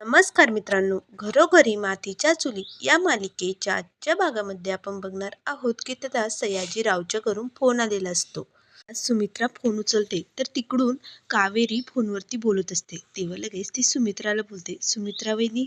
नमस्कार मित्रांनो घरोघरी मातीच्या चुली या मालिकेच्या आजच्या भागामध्ये आपण बघणार आहोत की त्याला सयाजीरावच्या घरून फोन आलेला असतो. आज सुमित्रा फोन उचलते तर तिकडून कावेरी फोनवरती बोलत असते. तेव्हा लगेच ती सुमित्राला बोलते सुमित्रा वहिनी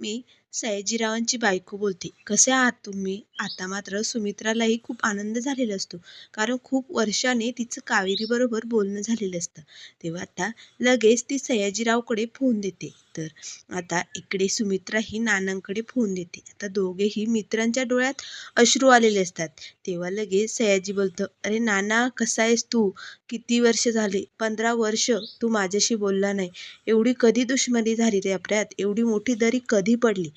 मी सयाजीरावांची बायको बोलते. कसे आहात तुम्ही? आता मात्र सुमित्रालाही खूप आनंद झालेला असतो कारण खूप वर्षाने तिचं कावेरीबरोबर बोलणं झालेलं असतं. तेव्हा आता लगेच ती सयाजीरावकडे फोन देते. तर आता इकडे सुमित्रा ही नानांकडे फोन देते. आता दोघेही मित्रांच्या डोळ्यात अश्रू आलेले असतात. तेव्हा लगेच सयाजी बोलतं अरे नाना कसा आहेस तू? किती वर्ष झाले? पंधरा वर्ष तू माझ्याशी बोलला नाही. एवढी कधी दुश्मनी झाली रे आपल्यात? एवढी मोठी दरी कधी पडली?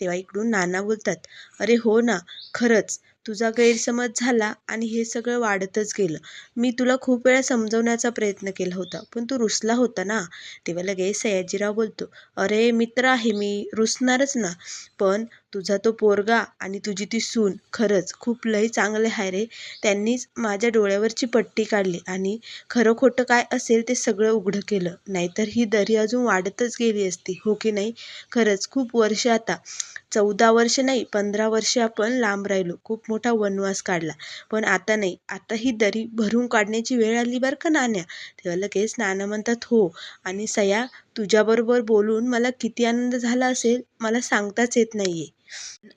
तेव्हा इकडून नाना बोलतात अरे हो ना खरंच. तुझा गैरसमज झाला आणि हे सगळं वाढतच गेलं. मी तुला खूप वेळा समजवण्याचा प्रयत्न केला होता पण तू रुसला होता ना? तेव्हा लगेच सयाजीराव बोलतो अरे मित्र आहे मी रुसणारच ना. पण तुझा तो पोरगा आणि तुझी ती सून. खरंच खूप लई चांगले आहे रे. त्यांनीच माझ्या डोळ्यावरची पट्टी काढली आणि खरं खोटं काय असेल ते सगळं उघडं केलं. नाहीतर ही दरी अजून वाढतच गेली असती हो की नाही? खरंच खूप वर्ष आता चौदा वर्ष नाही पंधरा वर्ष आपण लांब राहिलो. खूप मोठा वनवास काढला. पण आता नाही. आता ही दरी भरून काढण्याची वेळ आली बरं का नाण्या? तेव्हा लगेच नाना म्हणतात हो. आणि सया तुझ्याबरोबर बोलून मला किती आनंद झाला असेल मला सांगताच येत नाही आहे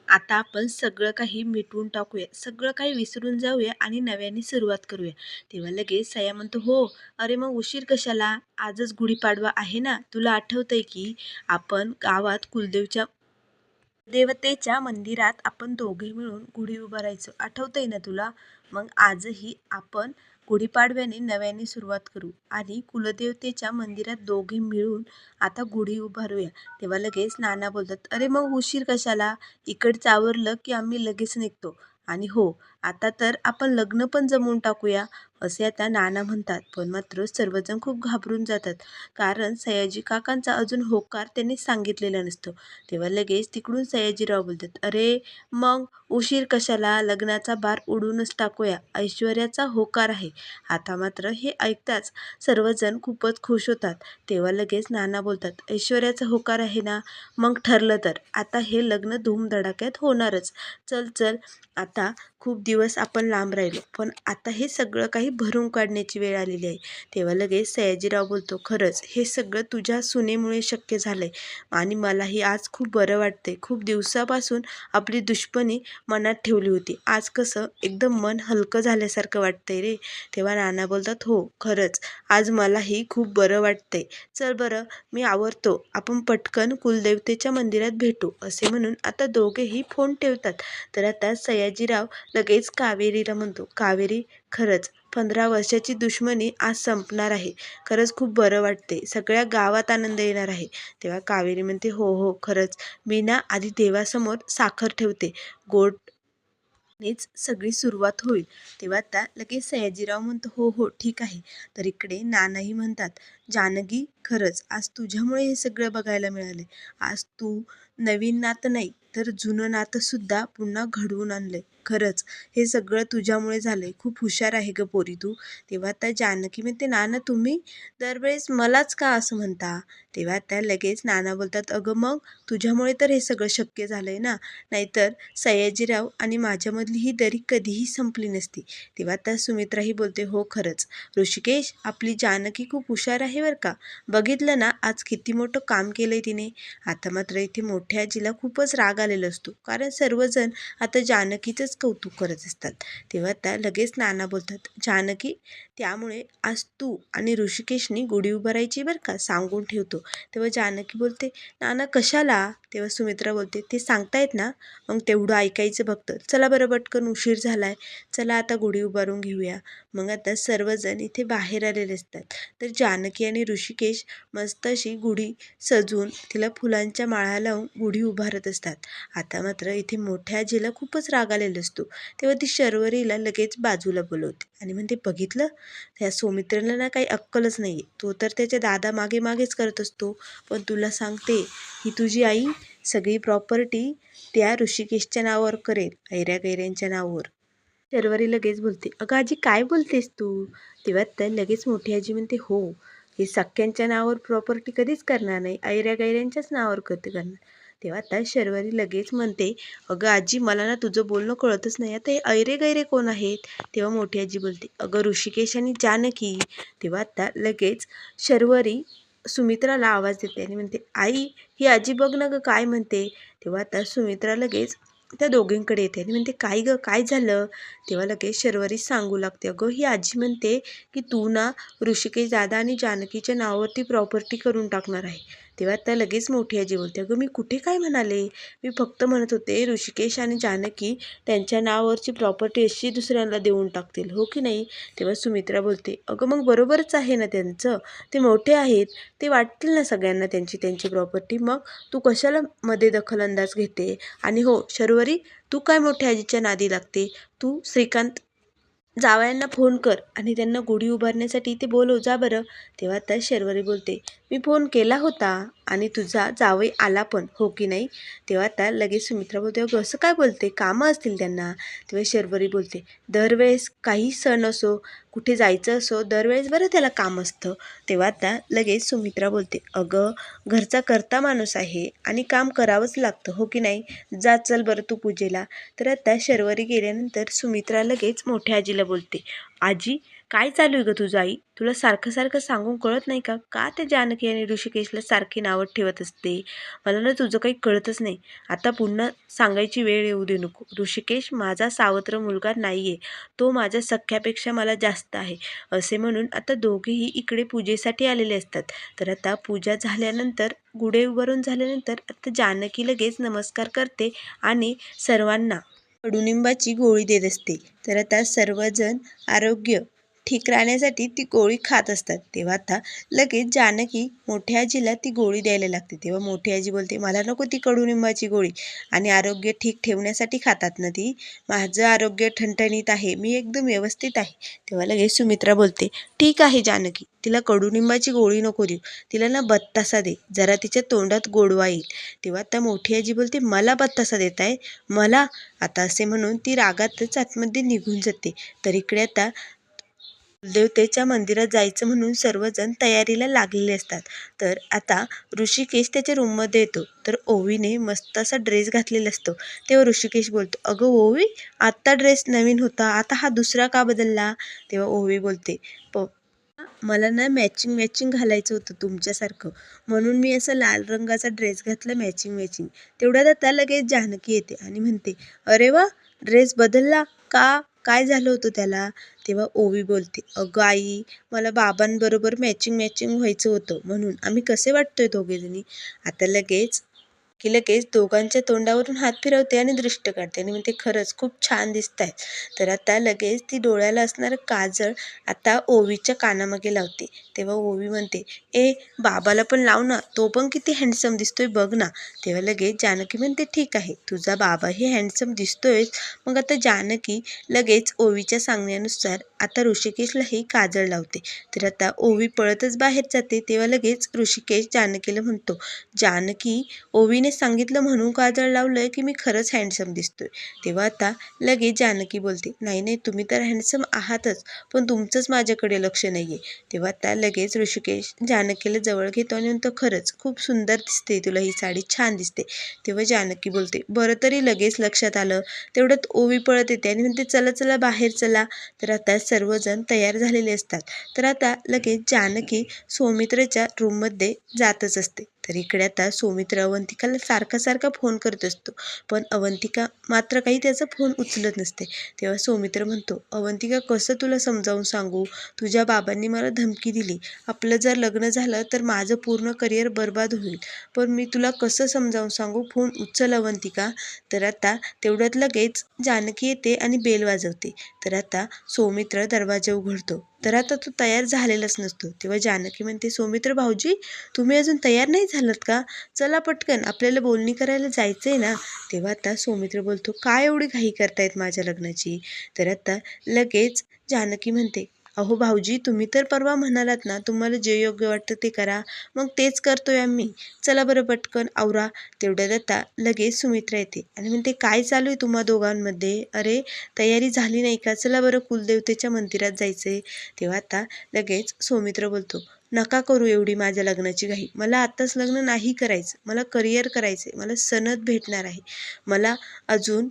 आता आपण सगळं काही मिटवून टाकूया सगळं काही विसरून जाऊया आणि नव्याने सुरुवात करूया. तेव्हा लगेच सया म्हणतो हो अरे मग उशीर कशाला? आजच गुढीपाडवा आहे ना तुला आठवतंय की आपण गावात कुलदेवच्या देवतेच्या मंदिरात आपण दोघे मिळून गुढी उभारायचो. आठवतंय ना तुला? मग आजही आपण गुढीपाडव्याने नव्याने सुरुवात करू आणि कुलदेवतेच्या मंदिरात दोघे मिळून आता गुढी उभारूया. तेव्हा लगेच नाना बोलतात अरे मग उशीर कशाला? इकडचं आवरलं की आम्ही लगेच निघतो. आणि हो आता तर आपण लग्न पण जमवून टाकूया. असे आता नाना म्हणतात. पण मात्र सर्वजण खूप घाबरून जातात. कारण सयाजी काकांचा अजून होकार त्यांनी सांगितलेला नसतो. तेव्हा लगेच तिकडून सयाजीराव बोलतात अरे मग उशीर कशाला? लग्नाचा बार उडूनच टाकूया. ऐश्वर्याचा होकार आहे. आता मात्र हे ऐकताच सर्वजण खूपच खुश होतात. तेव्हा लगेच नाना बोलतात ऐश्वर्याचा होकार आहे ना? मग ठरलं तर. आता हे लग्न धूमधडाक्यात होणारच. चल चल. आता खूप दिवस आपण लांब राहिलो. पण आता हे सगळं काही भरून काढण्याची वेळ आलेली आहे. तेव्हा लगेच सयाजीराव बोलतो खरंच हे सगळं तुझ्या सुनेमुळे शक्य झालंय. आणि मलाही आज खूप बरं वाटतंय. खूप दिवसापासून आपली दुश्मनी मनात ठेवली होती. आज कसं एकदम मन हलकं झाल्यासारखं वाटतंय रे. तेव्हा नाना बोलतात हो खरंच आज मलाही खूप बरं वाटतंय. चल बरं मी आवरतो. आपण पटकन कुलदेवतेच्या मंदिरात भेटू. असे म्हणून आता दोघेही फोन ठेवतात. तर आता सयाजीराव लगेच कावेरीला म्हणतो कावेरी खरंच पंधरा वर्षाची दुश्मनी आज संपणार आहे. खरंच खूप बरं वाटते सगळ्या गावात आनंद येणार आहे. तेव्हा कावेरी म्हणते हो हो खरंच. मी ना आधी देवासमोर साखर ठेवते. गोड नेच सगळी सुरुवात होईल. तेव्हा आता लगेच सयाजीराव म्हणतो हो हो ठीक आहे. तर इकडे नानाही म्हणतात जानकी खरंच. आज तुझ्यामुळे हे सगळं बघायला मिळाले. आज तू नवीन नातं नाही तर जुनं नातंसुद्धा पुन्हा घडवून आणलंय. खरंच हे सगळं तुझ्यामुळे झालंय. खूप हुशार आहे ग पोरी तू. तेव्हा त्या जानकी म्हणते नाना तुम्ही दरवेळेस मलाच का असं म्हणता? तेव्हा त्या लगेच नाना बोलतात अगं मग तुझ्यामुळे तर हे सगळं शक्य झालंय ना? नाहीतर सयाजीराव आणि माझ्यामधली ही दरी कधीही संपली नसती. तेव्हा त्या सुमित्राही बोलते हो खरंच. ऋषिकेश आपली जानकी खूप हुशार आहे बरं का? बघितलं ना आज किती मोठं काम केलंय तिने. आता मात्र इथे मोठ्या आजीला खूपच राग आलेला असतो. कारण सर्वजण आता जानकीचंच कौतुक करत असतात. तेव्हा त्या लगेच नाना बोलतात जानकी त्यामुळे आज तू आणि ऋषिकेशनी गुढी उभारायची बरं का? सांगून ठेवतो. तेव्हा जानकी बोलते नाना कशाला? तेव्हा सुमित्रा बोलते ते सांगतायत ना? मग तेवढं ऐकायचं फक्त. चला बरं पटकन उशीर झाला आहे चला आता गुढी उभारून घेऊया. मग आता सर्वजण इथे बाहेर आलेले असतात. तर जानकी आणि ऋषिकेश मस्त अशी गुढी सजवून तिला फुलांच्या माळा लावून गुढी उभारत असतात. आता मात्र इथे मोठ्या आजीला खूपच राग आलेला असतो. तेव्हा ती शर्वरीला लगेच बाजूला बोलवते आणि म्हणते बघितलं? त्या सौमित्र्याला ना काही अक्कलच नाही तो तर त्याच्या दादा मागे मागेच करत असतो. पण तुला सांगते ही तुझी आई सगळी प्रॉपर्टी त्या ऋषिकेशच्या नावावर करेल ऐऱ्या गैऱ्यांच्या नावावर. शर्वरी लगेच बोलते अगं आजी काय बोलतेस तू? तेव्हा तर लगेच मोठी आजी म्हणते हो हे सख्यांच्या नावावर प्रॉपर्टी कधीच करणार नाही ऐऱ्या गैऱ्यांच्याच नावावर कधी करणार. तेव्हा आता शर्वरी लगेच म्हणते अगं आजी मला ना तुझं बोलणं कळतच नाही. आता हे ऐरे गैरे कोण आहेत? तेव्हा मोठी आजी बोलते अगं ऋषिकेश आणि जानकी. तेव्हा आता लगेच शर्वरी सुमित्राला आवाज देते आणि म्हणते आई ही आजी बघ ना गं काय म्हणते? तेव्हा आता सुमित्रा लगेच त्या दोघींकडे येते. आणि म्हणते काय गं? काय झालं? तेव्हा लगेच शर्वरी सांगू लागते अगं ही आजी म्हणते की तू ना ऋषिकेश दादा आणि जानकीच्या नावावरती प्रॉपर्टी करून टाकणार आहे. तेव्हा त्या लगेच मोठी आजी बोलते अगं मी कुठे काय म्हणाले? मी फक्त म्हणत होते ऋषिकेश आणि जानकी त्यांच्या नावावरची प्रॉपर्टी अशी दुसऱ्यांना देऊन टाकतील हो की नाही? तेव्हा सुमित्रा बोलते अगं मग बरोबरच आहे ना त्यांचं? ते मोठे आहेत ते वाटतील ना सगळ्यांना त्यांची त्यांची प्रॉपर्टी मग तू कशाला मध्ये दखलंदाज घेते? आणि हो शर्वरी तू काय मोठ्या आजीच्या नादी लागते? तू श्रीकांत जावयांना फोन कर आणि त्यांना गुढी उभारण्यासाठी ते बोलव जा बरं. तेव्हा त्या शर्वरी बोलते मी फोन केला होता आणि तुझा जावई आला पण हो की नाही? तेव्हा आता लगेच सुमित्रा बोलते अगं असं काय बोलते? कामं असतील त्यांना. तेव्हा शर्वरी बोलते दरवेळेस काही सण असो कुठे जायचं असो दरवेळेस बरं त्याला काम असतं. तेव्हा त्या लगेच सुमित्रा बोलते अगं घरचा करता माणूस आहे आणि काम करावंच लागतं हो की नाही? जा चल बरं तू पूजेला. तर आता शर्वरी गेल्यानंतर सुमित्रा लगेच मोठ्या आजीला बोलते आजी काय चालू आहे गं तुझं आई? तुला सारखं सारखं सांगून कळत नाही का? का त्या जानकी आणि ऋषिकेशला सारखी नावं ठेवत असते? मला ना तुझं काही कळतच नाही. आता पुन्हा सांगायची वेळ येऊ दे नको. ऋषिकेश माझा सावत्र मुलगा नाही आहे तो माझ्या सख्यापेक्षा मला जास्त आहे. असे म्हणून आता दोघेही इकडे पूजेसाठी आलेले असतात. तर आता पूजा झाल्यानंतर गुढे उभारून झाल्यानंतर आता जानकी लगेच नमस्कार करते आणि सर्वांना कडुनिंबाची गोळी देत असते. तर आता सर्वजण आरोग्य ठीक राहण्यासाठी ती गोळी खात असतात. तेव्हा आता लगेच जानकी मोठ्या आजीला ती गोळी द्यायला लागते. तेव्हा मोठी आजी बोलते मला नको ती कडुनिंबाची गोळी आणि आरोग्य ठीक ठेवण्यासाठी खातात ना ती? माझं आरोग्य ठणठणीत आहे. मी एकदम व्यवस्थित आहे. तेव्हा लगेच सुमित्रा बोलते ठीक आहे जानकी तिला कडुनिंबाची गोळी नको देऊ. तिला ना बत्तासा दे. जरा तिच्या तोंडात गोडवा येईल. तेव्हा आता मोठी आजी बोलते मला बत्तासा देत आहे मला? आता असे म्हणून ती रागातच आतमध्ये निघून जाते. तर इकडे आता देवतेच्या मंदिरात जायचं म्हणून सर्वजण तयारीला लागलेले असतात. तर आता ऋषिकेश त्याच्या रूममध्ये येतो. तर ओवीने मस्त असा ड्रेस घातलेला असतो. तेव्हा ऋषिकेश बोलतो अगं ओवी आत्ता ड्रेस नवीन होता. आता हा दुसरा का बदलला? तेव्हा ओवी बोलते प मला ना मॅचिंग मॅचिंग घालायचं होतं तुमच्यासारखं. म्हणून मी असं लाल रंगाचा ड्रेस घातला मॅचिंग मॅचिंग तेवढ्यात आता लगेच जानकी येते आणि म्हणते अरे वा ड्रेस बदलला का? काय झालं होतं त्याला? तेव्हा ओवी बोलते अगं आई मला बाबांबरोबर मॅचिंग मॅचिंग व्हायचं होतं म्हणून आम्ही कसे वाटतोय दोघेजणी आता लगेच की लगेच दोघांच्या तोंडावरून हात फिरवते आणि दृष्ट काढते आणि म्हणते खरंच खूप छान दिसत आहेत तर आता लगेच ती डोळ्याला असणारं काजळ आता ओवीच्या कानामागे लावते. तेव्हा ओवी म्हणते ए बाबाला पण लाव ना. तो पण किती हँडसम दिसतोय बघ ना. तेव्हा लगेच जानकी म्हणते ठीक आहे. तुझा बाबाही हँडसम दिसतोयच. मग आता जानकी लगेच ओवीच्या सांगण्यानुसार आता ऋषिकेशलाही काजळ लावते. तर आता ओवी पळतच बाहेर जाते. तेव्हा लगेच ऋषिकेश जानकीला म्हणतो जानकी ओवीने सांगितलं म्हणून काजळ लावलंय की मी खरंच हँडसम दिसतोय. तेव्हा आता लगेच जानकी बोलते नाही नाही तुम्ही तर हँडसम आहातच पण तुमचंच माझ्याकडे लक्ष नाही आहे तेव्हा आता लगेच ऋषिकेश जानकीला जवळ घेतो आणि म्हणतो खरंच खूप सुंदर दिसते तुला ही साडी छान दिसते. तेव्हा जानकी बोलते बरं तरी लगेच लक्षात आलं तेवढ्यात ओवी पळत येते आणि म्हणते चला चला बाहेर चला. तर आता सर्वजण तयार झालेले असतात. तर आता लगेच जानकी सौमित्रच्या रूममध्ये जातच असते. तर इकडे आता सौमित्र अवंतिकाला सारखा सारखा फोन करत असतो. पण अवंतिका मात्र काही त्याचा फोन उचलत नसते. तेव्हा सौमित्र म्हणतो अवंतिका कसं तुला समजावून सांगू? तुझ्या बाबांनी मला धमकी दिली. आपलं जर लग्न झालं तर माझं पूर्ण करिअर बर्बाद होईल. पण मी तुला कसं समजावून सांगू? फोन उचल अवंतिका. तर आता तेवढ्यात लगेच जानकी येते आणि बेल वाजवते. तर आता सौमित्र दरवाजा उघडतो. तर आता तो तयार झालेलाच नसतो. तेव्हा जानकी म्हणते सौमित्र भाऊजी तुम्ही अजून तयार नाही झालात का? चला पटकन आपल्याला बोलणी करायला जायचं आहे ना. तेव्हा आता सौमित्र बोलतो काय एवढी घाई करतायत माझ्या लग्नाची? तर आता लगेच जानकी म्हणते अहो भाऊजी तुम्ही तर परवा म्हणालात ना तुम्हाला जे योग्य वाटतं ते करा. मग तेच करतोय आम्ही. चला बरं पटकन आवरा. तेवढ्यात आता लगेच सुमित्रा येते. आणि म्हणते काय चालू आहे तुम्हा दोघांमध्ये? अरे तयारी झाली नाही का? चला बरं कुलदेवतेच्या मंदिरात जायचं आहे तेव्हा आता लगेच सौमित्र बोलतो नका करू एवढी माझ्या लग्नाची घाई. मला आत्ताच लग्न नाही करायचं. मला करिअर करायचं आहे मला सनद भेटणार आहे. मला अजून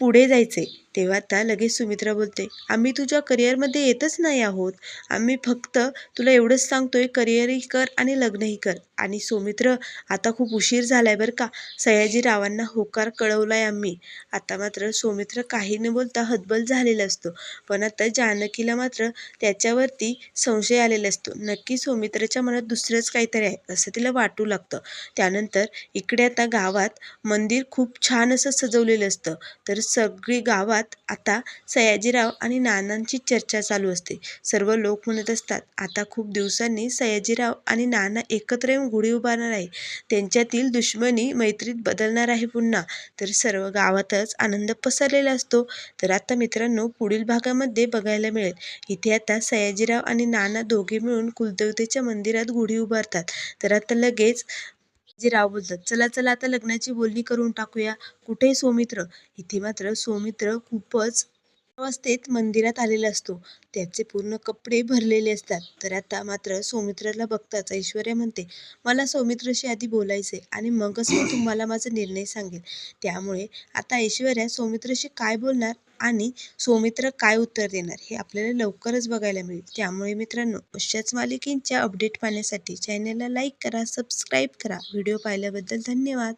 पुढे जायचं आहे तेव्हा आता लगेच सुमित्रा बोलते आम्ही तुझ्या करिअरमध्ये येतच नाही आहोत. आम्ही फक्त तुला एवढंच सांगतोय करिअरही कर आणि लग्नही कर. आणि सौमित्र आता खूप उशीर झालाय बरं का? सयाजीरावांना होकार कळवलाय आम्ही. आता मात्र सौमित्र काही न बोलता हतबल झालेला असतो. पण आता जानकीला मात्र त्याच्यावरती संशय आलेला असतो. नक्की सौमित्राच्या मनात दुसरंच काहीतरी आहे असं तिला वाटू लागतं. त्यानंतर इकडे आता गावात मंदिर खूप छान असं सजवलेलं असतं. तर सगळी गावात आता सयाजीराव आणि नानांची चर्चा चालू असते. सर्व लोक म्हणत असतात आता खूप दिवसांनी सयाजीराव आणि नाना एकत्र येऊन गुढी उभारणार आहे. त्यांच्यातील दुश्मनी मैत्रीत बदलणार आहे पुन्हा. तर सर्व गावातच आनंद पसरलेला असतो. तर आता मित्रांनो पुढील भागामध्ये बघायला मिळेल. इथे आता सयाजीराव आणि नाना दोघे मिळून कुलदेवतेच्या मंदिरात गुढी उभारतात. तर आता लगेच जे राव बोलतात चला चला आता लग्नाची बोलणी करून टाकूया. कुठे सौमित्र इथे मात्र सौमित्र खूपच अवस्थेत मंदिरात आलेला असतो. त्याचे पूर्ण कपडे भरलेले असतात. तर आता मात्र सौमित्राला बघताच ऐश्वर्या म्हणते मला सौमित्रशी आधी बोलायचे आणि मगच मी तुम्हाला माझा निर्णय सांगेल त्यामुळे आता ऐश्वर्या सौमित्रशी काय बोलणार? आणि सौमित्र काय उत्तर देणार हे आपल्याला लवकरच बघायला मिळेल. त्यामुळे मित्रांनो अशाच मालिकेंच्या अपडेट पाहण्यासाठी चॅनलला लाईक करा सबस्क्राईब करा. व्हिडिओ पाहिल्याबद्दल धन्यवाद.